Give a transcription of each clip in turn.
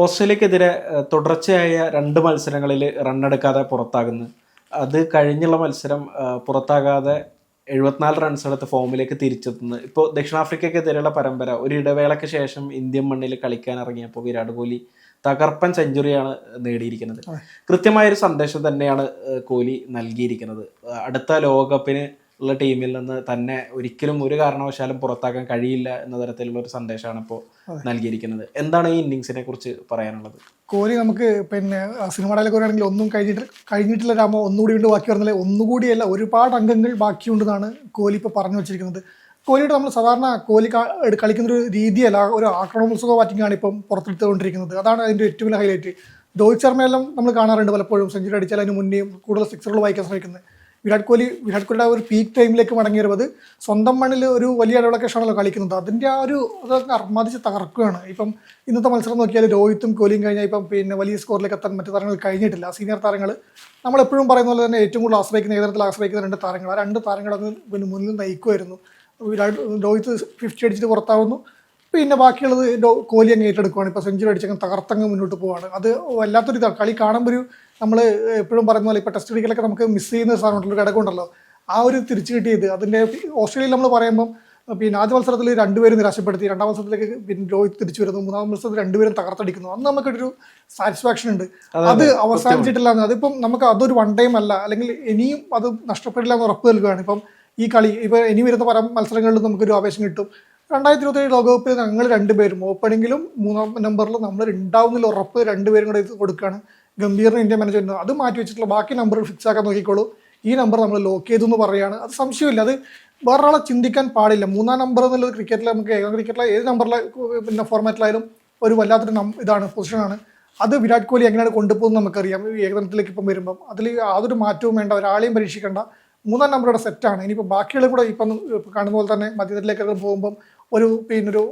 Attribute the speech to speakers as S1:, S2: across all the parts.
S1: ഓസ്ട്രേലിയക്കെതിരെ തുടർച്ചയായ രണ്ട് മത്സരങ്ങളിൽ റണ്ണെടുക്കാതെ പുറത്താകുന്നു. അത് കഴിഞ്ഞുള്ള മത്സരം പുറത്താകാതെ എഴുപത്തിനാല് റൺസ് എടുത്ത് ഫോമിലേക്ക് തിരിച്ചെത്തുന്നു. ഇപ്പോൾ ദക്ഷിണാഫ്രിക്കക്കെതിരെയുള്ള പരമ്പര ഒരു ഇടവേളയ്ക്ക് ശേഷം ഇന്ത്യൻ മണ്ണിൽ കളിക്കാൻ ഇറങ്ങിയപ്പോൾ വിരാട് കോഹ്ലി തകർപ്പൻ സെഞ്ചുറിയാണ് നേടിയിരിക്കുന്നത്. കൃത്യമായൊരു സന്ദേശം തന്നെയാണ് കോഹ്ലി നൽകിയിരിക്കുന്നത്. അടുത്ത ലോകകപ്പിന് ഉള്ള ടീമിൽ നിന്ന് തന്നെ ഒരിക്കലും ഒരു കാരണവശാലും പുറത്താക്കാൻ കഴിയില്ല എന്ന തരത്തിലുള്ള ഒരു സന്ദേശമാണ് ഇപ്പോൾ നൽകിയിരിക്കുന്നത്. എന്താണ് ഈ ഇന്നിങ്സിനെ കുറിച്ച് പറയാനുള്ളത്?
S2: കോഹ്ലി നമുക്ക് പിന്നെ സിനിമ ഡയലോഗ് ആണെങ്കിൽ ഒന്നും കഴിഞ്ഞിട്ട് കഴിഞ്ഞിട്ടില്ല രാമോ ഒന്നുകൂടി ഉണ്ട് ബാക്കി പറഞ്ഞാൽ ഒന്നുകൂടിയല്ല ഒരുപാട് അംഗങ്ങൾ ബാക്കിയുണ്ടെന്നാണ് കോഹ്ലി ഇപ്പോൾ പറഞ്ഞു വെച്ചിരിക്കുന്നത്. കോഹ്ലിയുടെ നമ്മൾ സാധാരണ കോഹ്ലി കളിക്കുന്ന ഒരു രീതിയല്ല ഒരു ആക്രമണോത്സവ ബാറ്റിംഗാണ് ഇപ്പം പുറത്തെടുത്തുകൊണ്ടിരിക്കുന്നത്. അതാണ് അതിന്റെ ഏറ്റവും വലിയ ഹൈലൈറ്റ് രോഹിത് ശർമ്മയെല്ലാം നമ്മൾ കാണാറുണ്ട് പലപ്പോഴും. സെഞ്ചുറി അടിച്ചാൽ അതിന് മുന്നേയും കൂടുതൽ സിക്സറുകൾ വായിക്കാൻ ശ്രമിക്കുന്നത്. വിരാട് കോഹ്ലി വിരാട് കോഹ്ലിയുടെ ഒരു പീക്ക് ടൈമിലേക്ക് മടങ്ങി വരുന്നത് സ്വന്തം മണ്ണിൽ ഒരു വലിയ ഇടവേളക്കേഷാണല്ലോ കളിക്കുന്നത് അതിന്റെ ആ ഒരു അതൊക്കെ അർമാദിച്ച് തകർക്കുകയാണ്. ഇപ്പം ഇന്നത്തെ മത്സരം നോക്കിയാൽ രോഹിത്തും കോഹ്ലിയും കഴിഞ്ഞാൽ ഇപ്പം പിന്നെ വലിയ സ്കോറിലേക്ക് എത്താൻ മറ്റു താരങ്ങൾ കഴിഞ്ഞിട്ടില്ല. സീനിയർ താരങ്ങൾ നമ്മളെപ്പോഴും പറയുന്ന പോലെ തന്നെ ഏറ്റവും കൂടുതൽ ആശ്രയിക്കുന്ന ഏതരത്തിൽ ആശ്രയിക്കുന്ന രണ്ട് താരങ്ങൾ. ആ രണ്ട് താരങ്ങളത് പിന്നെ മുന്നിൽ നയിക്കുമായിരുന്നു വിരാട് രോഹിത് ഫിഫ്റ്റി അടിച്ചിട്ട് പുറത്താവുന്നു. പിന്നെ ബാക്കിയുള്ളത് കോഹ്ലി അങ്ങ് ഏറ്റെടുക്കുവാണ്. ഇപ്പോൾ സെഞ്ചുറി അടിച്ചങ്ങ് തകർത്തങ്ങ് മുന്നോട്ട് പോവാണ്. അത് വല്ലാത്തൊരു ഇതാണ് കളി കാണുമ്പോൾ ഒരു നമ്മൾ എപ്പോഴും പറയുന്ന പോലെ ഇപ്പോൾ ടെസ്റ്റ് ക്രിക്കറ്റിലൊക്കെ നമുക്ക് മിസ് ചെയ്യുന്ന സാധനമുണ്ടല്ലോ ഒരു ഘടകമുണ്ടല്ലോ. ആ ഒരു തിരിച്ചു കിട്ടിയത് അതിന്റെ ഓസ്ട്രേലിയയിൽ നമ്മൾ പറയുമ്പം പിന്നെ ആദ്യ മത്സരത്തിൽ രണ്ടുപേരും നിരാശപ്പെടുത്തി. രണ്ടാം മത്സരത്തിലേക്ക് പിന്നെ രോഹിത് തിരിച്ചു വരുന്നു. മൂന്നാം മത്സരത്തിൽ രണ്ടുപേരും തകർത്തടിക്കുന്നു. അന്ന് നമുക്കൊരു സാറ്റിസ്ഫാക്ഷൻ ഉണ്ട്. അത് അവസാനിച്ചിട്ടില്ല എന്ന്. അതിപ്പം നമുക്ക് അതൊരു വൺ ടൈം അല്ല. അല്ലെങ്കിൽ ഇനിയും അത് നഷ്ടപ്പെടില്ല എന്ന് ഉറപ്പ് നൽകുകയാണ്. ഇപ്പം ഈ കളി ഇപ്പം ഇനി വരുന്ന പല മത്സരങ്ങളിലും നമുക്കൊരു ആവേശം കിട്ടും. രണ്ടായിരത്തി ഇരുപത്തേഴ് ലോകകപ്പിൽ ഞങ്ങൾ രണ്ടുപേരും ഓപ്പണിങ്ങിലും മൂന്നാം നമ്പറിൽ നമ്മൾ ഉണ്ടാവുന്നില്ല ഉറപ്പ് രണ്ടുപേരും കൂടെ കൊടുക്കുകയാണ്. ഗംഭീറിന് ഇന്ത്യ മാനേജ്മെന്റ് അത് മാറ്റി വെച്ചിട്ടുള്ള ബാക്കി നമ്പർ ഫിക്സ് ആക്കാൻ നോക്കിക്കോളൂ. ഈ നമ്പർ നമ്മൾ ലോക്ക് ചെയ്തു എന്ന് പറയുകയാണ് അത് സംശയമില്ല. അത് വേറൊരാളെ ചിന്തിക്കാൻ പാടില്ല. മൂന്നാം നമ്പർ എന്നുള്ളത് ക്രിക്കറ്റിൽ നമുക്ക് ക്രിക്കറ്റിലെ ഏത് നമ്പറിലെ പിന്നെ ഫോർമാറ്റിലായാലും ഒരു വല്ലാത്തൊരു ഇതാണ് പൊസിഷനാണ് അത് വിരാട് കോഹ്ലി എങ്ങനെയാണ് കൊണ്ടുപോകുന്നത് നമുക്കറിയാം. ഈ ഏകദിനത്തിലേക്ക് ഇപ്പം വരുമ്പം. അതിൽ യാതൊരു മാറ്റവും വേണ്ട ഒരാളെയും പരീക്ഷിക്കേണ്ട. മൂന്നാം നമ്പറുടെ സെറ്റാണ് ഇനിയിപ്പോൾ ബാക്കിയുള്ള കൂടെ ഇപ്പം കാണുന്ന പോലെ തന്നെ മധ്യത്തിലേക്കൊക്കെ പോകുമ്പം ഒരു പിന്നൊരു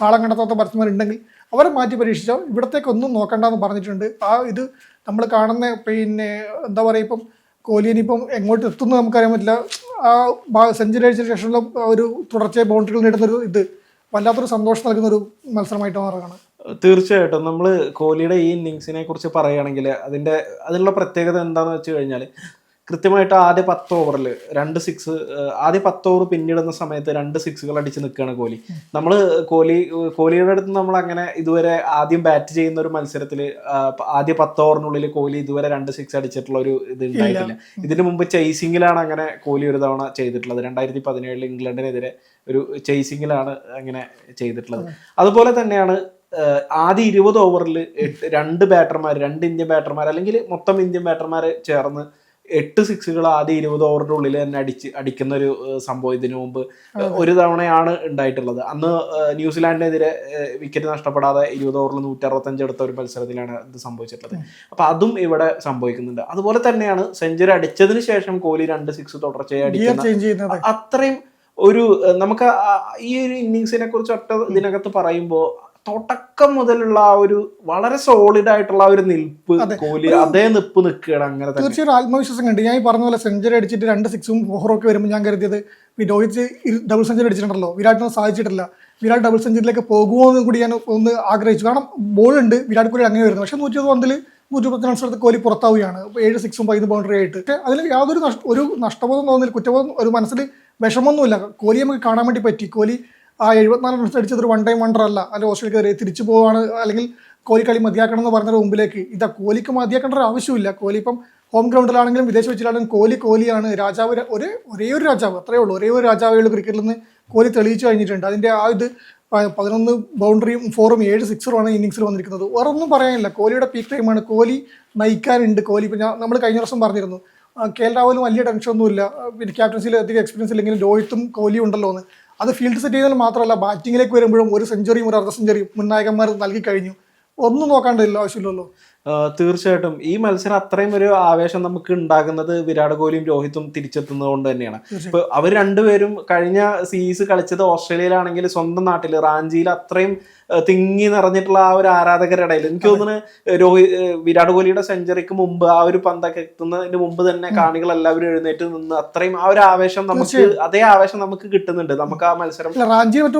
S2: താളം കണ്ടെത്താത്ത ബാറ്റ്സ്മാരുണ്ടെങ്കിൽ അവരെ മാറ്റി പരീക്ഷിച്ചാൽ ഇവിടത്തേക്കൊന്നും നോക്കണ്ടെന്ന് പറഞ്ഞിട്ടുണ്ട്. ആ ഇത് നമ്മൾ കാണുന്ന പിന്നെ എന്താ പറയുക ഇപ്പം കോഹ്ലിനിപ്പം എങ്ങോട്ട് എത്തുന്നു നമുക്കറിയാൻ പറ്റില്ല. ആ സെഞ്ചുറി അടിച്ചതിന് ശേഷമുള്ള ഒരു തുടർച്ചയായ ബൗണ്ടറികൾ നേടുന്നൊരു ഇത് വല്ലാത്തൊരു സന്തോഷം നൽകുന്ന ഒരു മത്സരമായിട്ടാണ് മാറുകയാണ്.
S1: തീർച്ചയായിട്ടും. നമ്മൾ കോഹ്ലിയുടെ ഈ ഇന്നിങ്സിനെ കുറിച്ച് പറയുകയാണെങ്കിൽ അതിന്റെ അതിനുള്ള പ്രത്യേകത എന്താണെന്ന് വെച്ച് കഴിഞ്ഞാൽ കൃത്യമായിട്ട് ആദ്യ പത്ത് ഓവറിൽ രണ്ട് സിക്സ് ആദ്യ പത്ത് ഓവർ പിന്നിടുന്ന സമയത്ത് രണ്ട് സിക്സുകൾ അടിച്ച് നിൽക്കുകയാണ് കോഹ്ലി. നമ്മൾ കോഹ്ലി കോഹ്ലിയുടെ അടുത്ത് നമ്മൾ അങ്ങനെ ഇതുവരെ ആദ്യം ബാറ്റ് ചെയ്യുന്ന ഒരു മത്സരത്തിൽ ആദ്യ പത്ത് ഓവറിനുള്ളിൽ കോഹ്ലി ഇതുവരെ രണ്ട് സിക്സ് അടിച്ചിട്ടുള്ള ഒരു ഇത് ഉണ്ടായിട്ടില്ല. ഇതിനു മുമ്പ് ചേസിങ്ങിലാണ് അങ്ങനെ കോഹ്ലി ഒരു തവണ ചെയ്തിട്ടുള്ളത്. രണ്ടായിരത്തി പതിനേഴിൽ ഇംഗ്ലണ്ടിനെതിരെ ഒരു ചേസിങ്ങിലാണ് അങ്ങനെ ചെയ്തിട്ടുള്ളത്. അതുപോലെ തന്നെയാണ് ആദ്യ ഇരുപത് ഓവറിൽ രണ്ട് ബാറ്റർമാർ രണ്ട് ഇന്ത്യൻ ബാറ്റർമാർ അല്ലെങ്കിൽ മൊത്തം ഇന്ത്യൻ ബാറ്റർമാർ ചേർന്ന് എട്ട് സിക്സുകൾ ആദ്യ ഇരുപത് ഓവറിന്റെ ഉള്ളിൽ തന്നെ അടിച്ച് അടിക്കുന്ന ഒരു സംഭവം ഇതിനു മുമ്പ് ഒരു തവണയാണ് ഉണ്ടായിട്ടുള്ളത്. അന്ന് ന്യൂസിലാൻഡിനെതിരെ വിക്കറ്റ് നഷ്ടപ്പെടാതെ ഇരുപത് ഓവറിൽ നൂറ്റി അറുപത്തഞ്ച് എടുത്ത ഒരു മത്സരത്തിലാണ് ഇത് സംഭവിച്ചിട്ടുള്ളത്. അപ്പൊ അതും ഇവിടെ സംഭവിക്കുന്നുണ്ട്. അതുപോലെ തന്നെയാണ് സെഞ്ചുറി അടിച്ചതിന് ശേഷം കോഹ്ലി രണ്ട് സിക്സ് തുടർച്ചയായി അടിക്കുന്ന അത്രയും ഒരു നമുക്ക് ഈ ഒരു ഇന്നിങ്സിനെ കുറിച്ച് ഒറ്റ ഇതിനകത്ത് പറയുമ്പോൾ തുടക്കം മുതലുള്ള ആ ഒരു വളരെ സോളിഡ് ആയിട്ടുള്ള ആ ഒരു നിൽപ്പ് കോഹ്ലി അതേ നിപ്പ് നിൽക്കുകയാണ് അങ്ങനെ
S2: തീർച്ചയായും ആത്മവിശ്വാസം കണ്ട്. ഞാൻ ഈ പറഞ്ഞ പോലെ സെഞ്ചുറി അടിച്ചിട്ട് രണ്ട് സിക്സും ഫോറും ഒക്കെ വരുമ്പോൾ ഞാൻ കരുതിയത് രോഹിത് ഡബിൾ സെഞ്ചുറി അടിച്ചിട്ടുണ്ടല്ലോ. വിരാട്ടിന് സാധിച്ചിട്ടില്ല. വിരാട് ഡബിൾ സെഞ്ചുറിയിലേക്ക് പോകുമോ എന്ന് കൂടി ഞാൻ ഒന്ന് ആഗ്രഹിച്ചു. കാരണം ബോൾ ഉണ്ട്. വിരാട് കോഹ്ലി അങ്ങനെ വരുന്നു. പക്ഷെ നൂറ്റി പന്തിൽ നൂറ്റി പത്ത് റൺസ് എടുത്ത് കോഹ്ലി പുറത്താവുകയാണ്. ഏഴ് സിക്സും പതിന് ബൗണ്ടറി ആയിട്ട്. പക്ഷേ അതിൽ യാതൊരു നഷ്ട ഒരു നഷ്ടബോധം തോന്നുന്നില്ല കുറ്റബോധം ഒരു മനസ്സിൽ വിഷമമൊന്നുമില്ല. കോഹ്ലി നമുക്ക് കാണാൻ വേണ്ടി പറ്റി. കോഹ്ലി ആ എഴുപത്തിനാല് റൺസ് അടിച്ചത് ഒരു വൺ ടൈം വണ്ടർ അല്ല. അല്ലെങ്കിൽ ഓസ്ട്രേലിയക്കെതിരെ തിരിച്ചു പോവാണ് അല്ലെങ്കിൽ കോഹ്ലി കളി മതിയാക്കണം എന്ന് പറഞ്ഞ മുമ്പിലേക്ക്. ഇതാ കോഹ്ലിക്ക് മതിയാക്കേണ്ട ഒരു ആവശ്യമില്ല കോഹ്ലി ഇപ്പം ഹോം ഗ്രൗണ്ടിലാണെങ്കിലും വിദേശ വെച്ചിലാണെങ്കിലും കോഹ്ലി കോഹ്ലിയാണ് രാജാവ് ഒരേ ഒരേ ഒരു രാജാവ് അത്രേ ഉള്ളൂ. ഒരേ ഒരു രാജാവേ ഉള്ളൂ ക്രിക്കറ്റിൽ നിന്ന് കോഹ്ലി തെളിയിച്ചു കഴിഞ്ഞിട്ടുണ്ട്. അതിന്റെ ആ ഇത് പതിനൊന്ന് ബൗണ്ടറിയും ഫോറും ഏഴ് സിക്സറുമാണ് ഇന്നിങ്സിൽ വന്നിരിക്കുന്നത്. വേറെ ഒന്നും പറയാനില്ല കോഹ്ലിയുടെ പീക്ക് ടൈമാണ് കോഹ്ലി നയിക്കാനുണ്ട്. കോഹ്ലി ഇപ്പം ഞാൻ നമ്മൾ കഴിഞ്ഞ വർഷം പറഞ്ഞിരുന്നു. കെ എൽ രാഹുലും വലിയ ടെൻഷനൊന്നുമില്ല പിന്നെ ക്യാപ്റ്റൻസിയിൽ അധികം എക്സ്പീരിയൻസ് ഇല്ലെങ്കിലും രോഹിത്തും കോഹ്ലിയും ഉണ്ടല്ലോ എന്ന് അത് ഫീൽഡ് സെറ്റ് ചെയ്താൽ മാത്രമല്ല ബാറ്റിങ്ങിലേക്ക് വരുമ്പോഴും ഒരു സെഞ്ചുറിയും ഒരു അർദ്ധ സെഞ്ചുറിയും മുൻനായകന്മാർ നൽകി കഴിഞ്ഞു. ഒന്നും നോക്കാണ്ടല്ലോ ആവശ്യമില്ലല്ലോ.
S1: തീർച്ചയായിട്ടും. ഈ മത്സരം അത്രയും ഒരു ആവേശം നമുക്ക് ഉണ്ടാകുന്നത് വിരാട് കോഹ്ലിയും രോഹിത്തും തിരിച്ചെത്തുന്നത് കൊണ്ട് തന്നെയാണ്. ഇപ്പൊ അവർ രണ്ടുപേരും കഴിഞ്ഞ സീരീസ് കളിച്ചത് ഓസ്ട്രേലിയയിലാണെങ്കിൽ സ്വന്തം നാട്ടിൽ റാഞ്ചിയിൽ അത്രയും തിങ്ങി നിറഞ്ഞിട്ടുള്ള ആ ഒരു ആരാധകരുടെ ഇടയിൽ. എനിക്ക് തോന്നുന്നു രോഹിത് വിരാട് കോഹ്ലിയുടെ സെഞ്ചുറിക്ക് മുമ്പ് ആ ഒരു പന്തൊക്കെ എത്തുന്നതിന് മുമ്പ് തന്നെ കാണികൾ എല്ലാവരും എഴുന്നേറ്റ് നിന്ന് അത്രയും ആ ഒരു ആവേശം നമുക്ക് അതേ ആവേശം നമുക്ക് കിട്ടുന്നുണ്ട്. നമുക്ക് ആ മത്സരം
S2: റാഞ്ചി മറ്റു.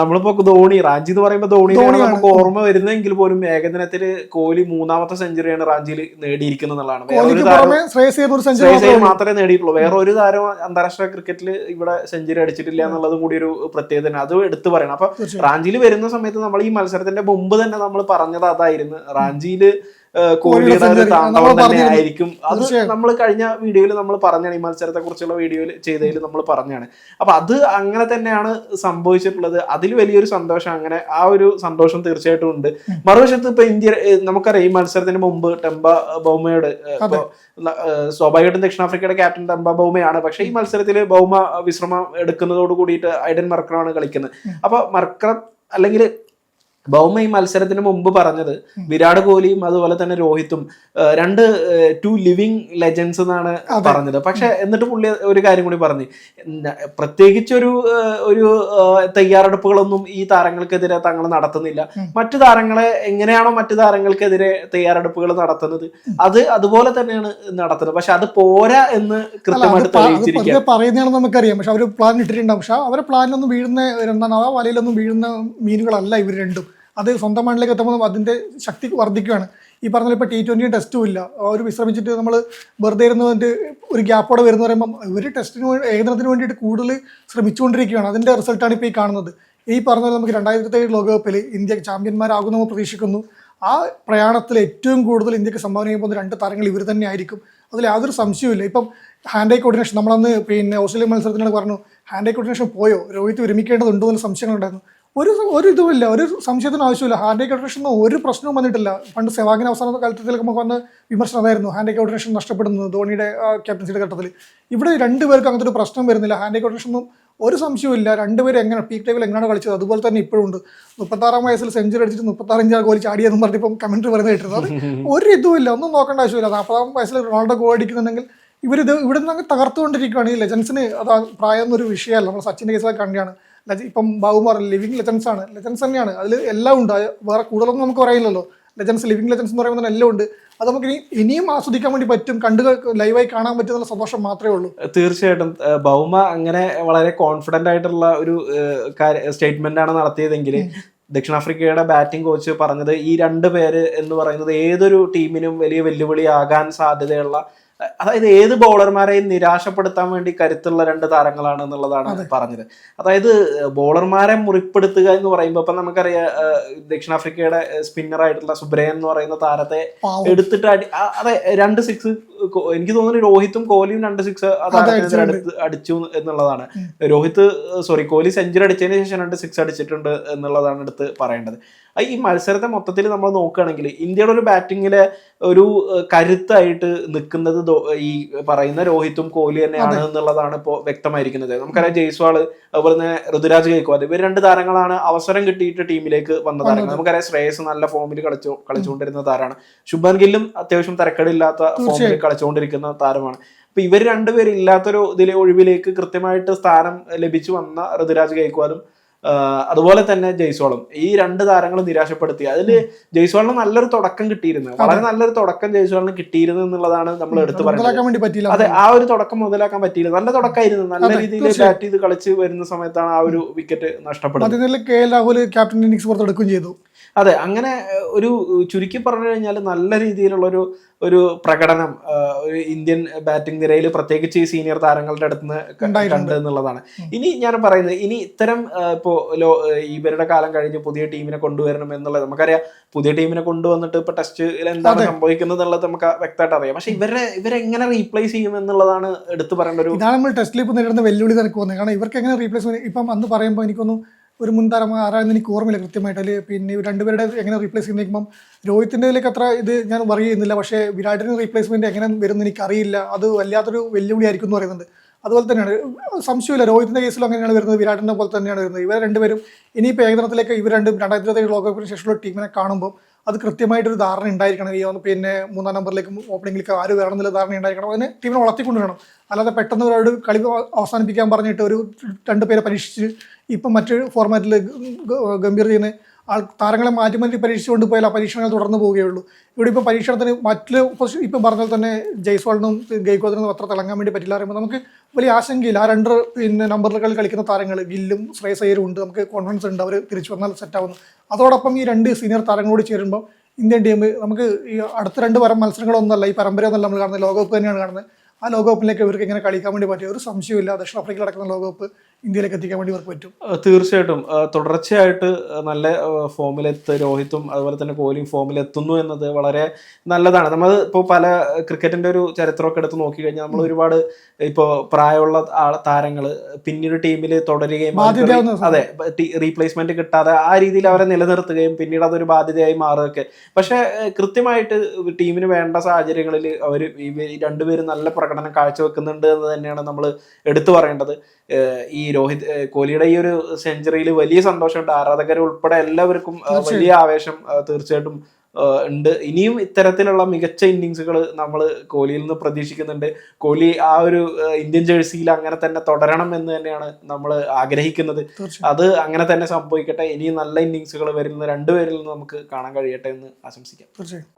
S1: നമ്മളിപ്പോ ധോണി റാഞ്ചി എന്ന് പറയുമ്പോൾ
S2: ധോണി.
S1: നമുക്ക് ഓർമ്മ വരുന്നെങ്കിൽ പോലും ഏകദിനത്തിൽ കോഹ്ലി മൂന്നാമത്തെ സെഞ്ചുറിയാണ് റാഞ്ചിയിൽ നേടിയിരിക്കുന്നത് മാത്രമേ നേടിയിട്ടുള്ളൂ. വേറെ ഒരു താരം അന്താരാഷ്ട്ര ക്രിക്കറ്റിൽ ഇവിടെ സെഞ്ചുറി അടിച്ചിട്ടില്ല എന്നുള്ളതും കൂടി ഒരു പ്രത്യേകത തന്നെ. അത് എടുത്തു പറയണം. അപ്പൊ റാഞ്ചിയിൽ വരുന്ന സമയത്ത് നമ്മൾ ഈ മത്സരത്തിന്റെ മുമ്പ് തന്നെ നമ്മൾ പറഞ്ഞത് അതായിരുന്നു. റാഞ്ചിയിൽ ഏഹ്, കോഹ്ലിയുടെ ഒരു താണ്ഡവം തന്നെ. ആയിരിക്കും. അത് നമ്മൾ കഴിഞ്ഞ വീഡിയോയിൽ നമ്മൾ പറഞ്ഞാണ് ഈ മത്സരത്തെ കുറിച്ചുള്ള വീഡിയോയിൽ ചെയ്തതിൽ നമ്മൾ പറഞ്ഞാണ്. അപ്പൊ അത് അങ്ങനെ തന്നെയാണ് സംഭവിച്ചിട്ടുള്ളത്. അതിൽ വലിയൊരു സന്തോഷം അങ്ങനെ ആ ഒരു സന്തോഷം തീർച്ചയായിട്ടും ഉണ്ട്. മറുവശത്ത് ഇപ്പൊ ഇന്ത്യ നമുക്കറിയാം ഈ മത്സരത്തിന് മുമ്പ് ടെമ്പ ബൗമയോട് സ്വാഭാവികമായിട്ടും ദക്ഷിണാഫ്രിക്കയുടെ ക്യാപ്റ്റൻ ടെമ്പ ബൗമയാണ്. പക്ഷെ ഈ മത്സരത്തിൽ ബൗമ വിശ്രമം എടുക്കുന്നതോട് കൂടിയിട്ട് ഐഡൻ മർക്കറാണ് കളിക്കുന്നത്. അപ്പൊ മർക്കർ അല്ലെങ്കിൽ ബൗമ ഈ മത്സരത്തിന് മുമ്പ് പറഞ്ഞത് വിരാട് കോഹ്ലിയും അതുപോലെ തന്നെ രോഹിത്തും രണ്ട് ടു ലിവിങ് ലെജൻസ് എന്നാണ് പറഞ്ഞത്. പക്ഷെ എന്നിട്ട് പുള്ളി ഒരു കാര്യം കൂടി പറഞ്ഞു. പ്രത്യേകിച്ച് ഒരു ഒരു തയ്യാറെടുപ്പുകളൊന്നും ഈ താരങ്ങൾക്കെതിരെ തങ്ങൾ നടത്തുന്നില്ല. മറ്റു താരങ്ങളെ എങ്ങനെയാണോ മറ്റു താരങ്ങൾക്കെതിരെ തയ്യാറെടുപ്പുകൾ നടത്തുന്നത് അത് അതുപോലെ തന്നെയാണ് നടത്തുന്നത്. പക്ഷെ അത് പോരാ എന്ന് കൃത്യമായിട്ട് തെളിയിച്ചിരിക്കുക
S2: പറയുന്നതാണെന്ന് നമുക്കറിയാം. പക്ഷെ അവർ പ്ലാൻ ഇട്ടിട്ടുണ്ടാവും. പക്ഷെ അവരെ പ്ലാനിലൊന്നും വീഴുന്ന വലയിലൊന്നും വീഴുന്ന മീനുകളല്ല ഇവർ രണ്ടും. അത് സ്വന്തം മണ്ണിലേക്ക് എത്തുമ്പോൾ അതിന്റെ ശക്തി വർദ്ധിക്കുകയാണ്. ഈ പറഞ്ഞ ഇപ്പോൾ ടി ട്വന്റി ടെസ്റ്റും ഇല്ല. അവർ വിശ്രമിച്ചിട്ട് നമ്മൾ വെറുതെ ഇരുന്നതിന്റെ ഒരു ഗ്യാപ്പോടെ വരുന്ന പറയുമ്പോൾ ഇവർ ടെസ്റ്റിന് ഏകദിനത്തിന് വേണ്ടിയിട്ട് കൂടുതൽ ശ്രമിച്ചുകൊണ്ടിരിക്കുകയാണ്. അതിന്റെ റിസൾട്ടാണ് ഇപ്പോൾ ഈ കാണുന്നത്. ഈ പറഞ്ഞ നമുക്ക് രണ്ടായിരത്തി ഏഴ് ലോകകപ്പിൽ ഇന്ത്യ ചാമ്പ്യന്മാരാകുമെന്ന് പ്രതീക്ഷിക്കുന്നു. ആ പ്രയാണത്തിൽ ഏറ്റവും കൂടുതൽ ഇന്ത്യയ്ക്ക് സംഭാവന ചെയ്യുമ്പോൾ രണ്ട് താരങ്ങൾ ഇവർ തന്നെ ആയിരിക്കും. അതിൽ യാതൊരു സംശയവുമില്ല. ഇപ്പം ഹാൻഡ് ഐ കോർഡിനേഷൻ നമ്മളന്ന് പിന്നെ ഓസ്ട്രേലിയ മത്സരത്തിനോട് പറഞ്ഞു ഹാൻഡ് ഐ കോർഡിനേഷൻ പോയോ? രോഹിത് വിരമിക്കേണ്ടതുണ്ടോ എന്ന സംശയങ്ങളുണ്ടായിരുന്നു. ഒരു ഒരു ഇതുമില്ല ഒരു സംശയത്തിന് ആവശ്യമില്ല. ഹാൻഡ് ഐ കോർഡിനേഷൻ ഒരു പ്രശ്നവും വന്നിട്ടില്ല. പണ്ട് സെവാഗിന് അവസാന കാലത്തിലേക്ക് നമുക്ക് വന്ന വിമർശനം അതായിരുന്നു. ഹാൻഡ് ഐ കോർഡിനേഷൻ നഷ്ടപ്പെടുന്നത് ധോണിയുടെ ക്യാപ്റ്റൻസിയുടെ ഘട്ടത്തിൽ ഇവിടെ രണ്ടുപേർക്ക് അങ്ങനത്തെ ഒരു പ്രശ്നം വരുന്നില്ല. ഹാൻഡ് ഐ കോർഡിനേഷൻ ഒന്നും ഒരു സംശയമില്ല രണ്ടുപേരും എങ്ങനെ പീക്ക് ടൈമിൽ എങ്ങനെയാണ് കളിച്ചത്? അതുപോലെ തന്നെ ഇപ്പോഴും ഉണ്ട്. മുപ്പത്താറാം വയസ്സിൽ സെഞ്ചുറി അടിച്ചിട്ട് മുപ്പത്താറഞ്ചാം ഗോൾ ചാടിയെന്ന് പറഞ്ഞ് ഇപ്പം കമന്ററി പറയുന്നത് കേട്ടിരുന്നത്. അത് ഒരു ഇതുമില്ല ഒന്നും നോക്കേണ്ട ആവശ്യമില്ല. നാൽപ്പതാം വയസ്സിൽ റൊണാൾഡോ ഗോൾ അടിക്കുന്നുണ്ടെങ്കിൽ ഇവരിത് ഇവിടെ നിന്ന് അങ്ങ് തകർത്തുകൊണ്ടിരിക്കുകയാണ് ഈ ലെജൻസിന് അത് പ്രായം എന്നൊരു വിഷയമല്ല. നമ്മൾ സച്ചിന്റെ കേസിലൊക്കെ കണ്ടാണ് ഇപ്പം ബാബുമാർ ലിവിങ് ലെജൻസ് ആണ്. ലെജൻസ് തന്നെയാണ്. അതിൽ എല്ലാം ഉണ്ട്. വേറെ കൂടുതലൊന്നും നമുക്ക് പറയില്ലല്ലോ ലെജൻസ് ലിവിങ് ലെജൻസ് എന്ന് പറയുമ്പോൾ തന്നെ എല്ലാം ഉണ്ട്. അത് നമുക്ക് ഇനി ഇനിയും ആസ്വദിക്കാൻ വേണ്ടി പറ്റും. കണ്ടു ലൈവായി കാണാൻ പറ്റുന്ന സന്തോഷം മാത്രമേ ഉള്ളൂ.
S1: തീർച്ചയായിട്ടും. ബൗമ അങ്ങനെ വളരെ കോൺഫിഡന്റ് ആയിട്ടുള്ള ഒരു സ്റ്റേറ്റ്മെന്റ് ആണ് നടത്തിയതെങ്കിൽ ദക്ഷിണാഫ്രിക്കയുടെ ബാറ്റിംഗ് കോച്ച് പറഞ്ഞത് ഈ രണ്ട് പേര് എന്ന് പറയുന്നത് ഏതൊരു ടീമിനും വലിയ വെല്ലുവിളിയാകാൻ സാധ്യതയുള്ള അതായത് ഏത് ബൗളർമാരെയും നിരാശപ്പെടുത്താൻ വേണ്ടി കരുത്തുള്ള രണ്ട് താരങ്ങളാണ് എന്നുള്ളതാണ് പറഞ്ഞത്. അതായത് ബോളർമാരെ മുറിപ്പെടുത്തുക എന്ന് പറയുമ്പോൾ ഇപ്പൊ നമുക്കറിയാം ദക്ഷിണാഫ്രിക്കയുടെ സ്പിന്നർ ആയിട്ടുള്ള സുബ്രയൻ എന്ന് പറയുന്ന താരത്തെ. എടുത്തിട്ട് അടി അതെ രണ്ട് സിക്സ് എനിക്ക് തോന്നുന്നു രോഹിത്തും കോഹ്ലിയും രണ്ട് സിക്സ് അടുത്ത് അടിച്ചു എന്നുള്ളതാണ്. രോഹിത് സോറി കോഹ്ലി സെഞ്ചുറി അടിച്ചതിന് ശേഷം രണ്ട് സിക്സ് അടിച്ചിട്ടുണ്ട് എന്നുള്ളതാണ് എടുത്ത് പറയേണ്ടത്. ഈ മത്സരത്തെ മൊത്തത്തിൽ നമ്മൾ നോക്കുകയാണെങ്കിൽ ഇന്ത്യയുടെ ഒരു ബാറ്റിങ്ങിലെ ഒരു കരുത്തായിട്ട് നിൽക്കുന്നത് ഈ പറയുന്ന രോഹിത്തും കോഹ്ലി തന്നെയാണ് എന്നുള്ളതാണ് ഇപ്പോൾ വ്യക്തമായിരിക്കുന്നത്. നമുക്കറിയാം ജയ്സ്വാൾ അതുപോലെ തന്നെ ഋതുരാജ് ഗൈക്വാദ് ഇവർ രണ്ട് താരങ്ങളാണ് അവസരം കിട്ടിയിട്ട് ടീമിലേക്ക് വന്ന താരങ്ങൾ. നമുക്കറിയാം ശ്രേയസ് നല്ല ഫോമിൽ കളിച്ചു കളിച്ചുകൊണ്ടിരുന്ന താരമാണ്. ശുഭൻ ഗില്ലും അത്യാവശ്യം തിരക്കടില്ലാത്ത ഫോമിൽ കളിച്ചുകൊണ്ടിരിക്കുന്ന താരമാണ്. അപ്പൊ ഇവർ രണ്ടുപേരും ഇല്ലാത്തൊരു ഇതിലെ ഒഴിവിലേക്ക് കൃത്യമായിട്ട് സ്ഥാനം ലഭിച്ചു വന്ന ഋതുരാജ് ഗൈക്വാദും അതുപോലെ തന്നെ ജയ്സോളും. ഈ രണ്ട് താരങ്ങൾ നിരാശപ്പെടുത്തി. അതിൽ ജയ്സോളിന് നല്ലൊരു തുടക്കം കിട്ടിയിരുന്നു. വളരെ നല്ലൊരു തുടക്കം ജയ്സോളിന് കിട്ടിയിരുന്നു എന്നുള്ളതാണ് നമ്മൾ എടുത്തു പറയുന്നത് അതെ ആ ഒരു തുടക്കം മുതലാക്കാൻ പറ്റിയില്ല. നല്ല തുടക്കമായിരുന്നു നല്ല രീതിയിൽ ബാറ്റ് ചെയ്ത് കളിച്ച് വരുന്ന സമയത്താണ് ആ ഒരു വിക്കറ്റ് നഷ്ടപ്പെടുന്നത്.
S2: അതിനിൽ കെ. എൽ. രാഹുൽ ക്യാപ്റ്റൻ പുറത്തെടുക്കുകയും ചെയ്തു.
S1: അതെ അങ്ങനെ ഒരു ചുരുക്കി പറഞ്ഞു കഴിഞ്ഞാൽ നല്ല രീതിയിലുള്ള ഒരു ഒരു പ്രകടനം ഒരു ഇന്ത്യൻ ബാറ്റിംഗ് നിരയിൽ പ്രത്യേകിച്ച് ഈ സീനിയർ താരങ്ങളുടെ അടുത്ത് നിന്ന് കണ്ട് എന്നുള്ളതാണ്. ഇനി ഞാൻ പറയുന്നത് ഇനി ഇത്തരം ഏഹ്, ഇപ്പോ ലോ ഇവരുടെ കാലം കഴിഞ്ഞ് പുതിയ ടീമിനെ കൊണ്ടുവരണം എന്നുള്ളത്. നമുക്കറിയാം പുതിയ ടീമിനെ കൊണ്ടുവന്നിട്ട് ഇപ്പൊ ടെസ്റ്റിൽ എന്താണ് സംഭവിക്കുന്നത് എന്നുള്ളത് നമുക്ക് വ്യക്തമായിട്ട് അറിയാം. പക്ഷെ ഇവരെ ഇവരെങ്ങനെ റീപ്ലേസ് ചെയ്യും എന്നുള്ളതാണ് എടുത്തു പറയേണ്ട ഒരു
S2: ഇതാണ് നമ്മൾ ടെസ്റ്റിൽ ഇപ്പോൾ നേരിടുന്ന വെല്ലുവിളി നിനക്ക് വന്നത്. കാരണം ഇവർക്ക് എങ്ങനെ റീപ്ലേസ്മെന്റ് ഇപ്പം അന്ന് പറയുമ്പോൾ എനിക്കൊന്നും ഒരു മുൻ താരം ആരാണെന്ന് എനിക്ക് ഓർമ്മയില്ല കൃത്യമായിട്ട്. അതിൽ പിന്നെ രണ്ടുപേരുടെ എങ്ങനെ റീപ്ലേസ് ചെയ്യുമ്പോൾ രോഹിത്തിന്റെ ഇതിലേക്ക് അത്ര ഇത് ഞാൻ വറി ചെയ്യുന്നില്ല. പക്ഷേ വിരാടിന് റീപ്ലേസ്മെന്റ് എങ്ങനെ വരുമെന്ന് എനിക്കറിയില്ല. അത് വല്ലാത്തൊരു വെല്ലുവിളി ആയിരിക്കും എന്ന് പറയുന്നുണ്ട്. അതുപോലെ തന്നെയാണ്. സംശയമില്ല രോഹിത്തിന്റെ കേസിലും അങ്ങനെയാണ് വരുന്നത് വിരാടിനെ പോലെ തന്നെയാണ് വരുന്നത്. ഇവർ രണ്ടുപേരും ഇനിയിപ്പോൾ ഏകദിനത്തിലേക്ക് ഇവർ രണ്ടും രണ്ടായിരത്തി ഇരുപത്തി ലോകകപ്പിന് ശേഷമുള്ള ടീമിനെ കാണുമ്പോൾ അത് കൃത്യമായിട്ടൊരു ധാരണ ഉണ്ടായിരിക്കണം. ഈ പിന്നെ മൂന്നാം നമ്പറിലേക്ക് ഓപ്പണിംഗിലേക്ക് ആര് വരണം എന്നുള്ള ധാരണ ഉണ്ടായിരിക്കണം. അതിനെ ടീമിനെ വളർത്തിക്കൊണ്ട് വേണം അല്ലാതെ പെട്ടെന്ന് ഒരാളോട് കളി അവസാനിപ്പിക്കാൻ പറഞ്ഞിട്ട് ഒരു രണ്ട് പേരെ പരീക്ഷിച്ച് ഇപ്പം മറ്റൊരു ഫോർമാറ്റിൽ ഗംഭീർ ചെയ്യുന്ന ആൾ താരങ്ങളെ മാറ്റി മാറ്റി പരീക്ഷിച്ചുകൊണ്ട് പോയാൽ ആ പരീക്ഷണങ്ങൾ തുടർന്ന് പോവുകയുള്ളൂ. ഇവിടെ ഇപ്പോൾ പരീക്ഷണത്തിന് മറ്റു ഇപ്പം പറഞ്ഞാൽ തന്നെ ജയ്സ്വാളിനും ഗെയ്ക്കോദിനും അത്ര തിളങ്ങാൻ വേണ്ടി പറ്റില്ല പറയുമ്പോൾ നമുക്ക് വലിയ ആശങ്കയില്ല. ആ രണ്ട് പിന്നെ നമ്പറുകളിൽ കളിക്കുന്ന താരങ്ങൾ ഗില്ലും ശ്രേയസ് അയ്യരും ഉണ്ട്. നമുക്ക് കോൺഫിഡൻസ് ഉണ്ട്. അവർ തിരിച്ചു വന്നാൽ സെറ്റാവുന്നു അതോടൊപ്പം ഈ രണ്ട് സീനിയർ താരങ്ങളോട് ചേരുമ്പോൾ ഇന്ത്യൻ ടീം നമുക്ക് ഈ അടുത്ത രണ്ട് പരം മത്സരങ്ങളൊന്നുമല്ല. ഈ പരമ്പര ഒന്നല്ല നമ്മൾ കാണുന്നത്. ലോകകപ്പ് തന്നെയാണ് കാണുന്നത്. ആ ലോകകപ്പിലേക്ക് ഇവർക്ക് ഇങ്ങനെ കളിക്കാൻ വേണ്ടി പറ്റിയ ഒരു സംശയമില്ല ദക്ഷിണാഫ്രിക്കയിൽ നടക്കുന്ന ലോകകപ്പ് ഇന്ത്യയിലേക്ക് എത്തിക്കാൻ വേണ്ടി ഇവർക്ക് പറ്റും.
S1: തീർച്ചയായിട്ടും. തുടർച്ചയായിട്ട് നല്ല ആ, ഫോമിലെത്ത് രോഹിത്തും അതുപോലെ തന്നെ കോഹ്ലിയും ഫോമിലെത്തുന്നു എന്നത് വളരെ നല്ലതാണ്. നമ്മൾ ഇപ്പോൾ പല ക്രിക്കറ്റിന്റെ ഒരു ചരിത്രമൊക്കെ എടുത്ത് നോക്കിക്കഴിഞ്ഞാൽ നമ്മൾ ഒരുപാട് ഇപ്പോൾ പ്രായമുള്ള ആൾ താരങ്ങൾ പിന്നീട് ടീമിൽ തുടരുകയും അതെ റീപ്ലേസ്മെന്റ് കിട്ടാതെ ആ രീതിയിൽ അവരെ നിലനിർത്തുകയും പിന്നീട് അതൊരു ബാധ്യതയായി മാറുകയൊക്കെ. പക്ഷേ കൃത്യമായിട്ട് ടീമിന് വേണ്ട സാഹചര്യങ്ങളിൽ അവർ ഈ രണ്ടുപേരും നല്ല പ്രകടനം കാഴ്ചവെക്കുന്നുണ്ട് എന്ന് തന്നെയാണ് നമ്മൾ എടുത്തു പറയേണ്ടത്. ഈ രോഹിത് കോഹ്ലിയുടെ ഈ ഒരു സെഞ്ചുറിയിൽ വലിയ സന്തോഷമുണ്ട്. ആരാധകർ ഉൾപ്പെടെ എല്ലാവർക്കും വലിയ ആവേശം തീർച്ചയായിട്ടും ഉണ്ട്. ഇനിയും ഇത്തരത്തിലുള്ള മികച്ച ഇന്നിങ്സുകൾ നമ്മൾ കോഹ്ലിയിൽ നിന്ന് പ്രതീക്ഷിക്കുന്നുണ്ട്. കോഹ്ലി ആ ഒരു ഇന്ത്യൻ ജേഴ്സിയിൽ അങ്ങനെ തന്നെ തുടരണം എന്ന് തന്നെയാണ് നമ്മൾ ആഗ്രഹിക്കുന്നത്. അത് അങ്ങനെ തന്നെ സംഭവിക്കട്ടെ. ഇനിയും നല്ല ഇന്നിങ്സുകൾ വരുന്ന രണ്ടുപേരിൽ നിന്ന് നമുക്ക് കാണാൻ കഴിയട്ടെ എന്ന് ആശംസിക്കാം.
S2: തീർച്ചയായും.